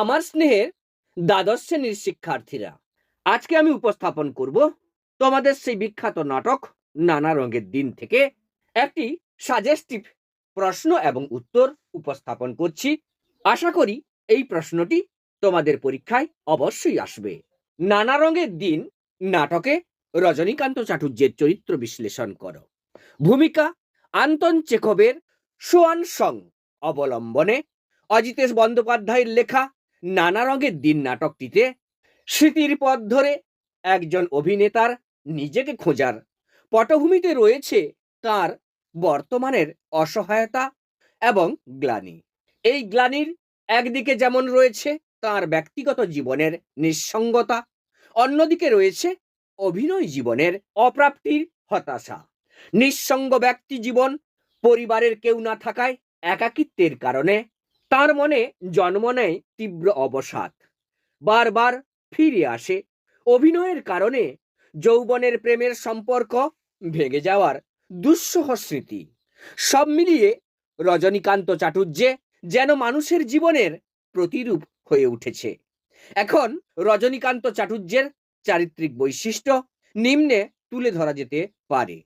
আমার স্নেহের দ্বাদশ শ্রেণির শিক্ষার্থীরা। আজকে আমি উপস্থাপন করব তোমাদের সেই বিখ্যাত নাটক নানা রঙের দিন থেকে। একটি সাজেস্টিভ প্রশ্ন এবং উত্তর উপস্থাপন করছি। আশা করি এই প্রশ্নটি তোমাদের পরীক্ষায় অবশ্যই আসবে। নানা রঙের দিন নাটকে রজনীকান্ত চাটুর্যের চরিত্র বিশ্লেষণ করো। ভূমিকা আন্তন চেকবের সোয়ান সং অবলম্বনে, অজিতেশ বন্দ্যোপাধ্যায়ের লেখা নানা রঙের দিন নাটকটিতে স্মৃতির পথ ধরে একজন অভিনেতার নিজেকে খোঁজার। পটভূমিতে রয়েছে তার বর্তমানের অসহায়তা এবং গ্লানি। এই গ্লানির একদিকে যেমন রয়েছে তার ব্যক্তিগত জীবনের নিঃসঙ্গতা, অন্যদিকে রয়েছে অভিনয় জীবনের অপ্রাপ্তির হতাশা। নিঃসঙ্গ ব্যক্তি জীবন পরিবারের কেউ না থাকায় একাকিত্বের কারণে তার মনে জন্ম নেয় তীব্র অবসাদ। বারবার ফিরে আসে। অভিনয়ের কারণে যৌবনের প্রেমের সম্পর্ক ভেঙে যাওয়ার দুঃসহ স্মৃতি। সব মিলিয়ে রজনীকান্ত চাটুর্যে যেন মানুষের জীবনের প্রতিরূপ হয়ে উঠেছে। এখন রজনীকান্ত চাটুর্যের চারিত্রিক বৈশিষ্ট্য নিম্নে তুলে ধরা যেতে পারে।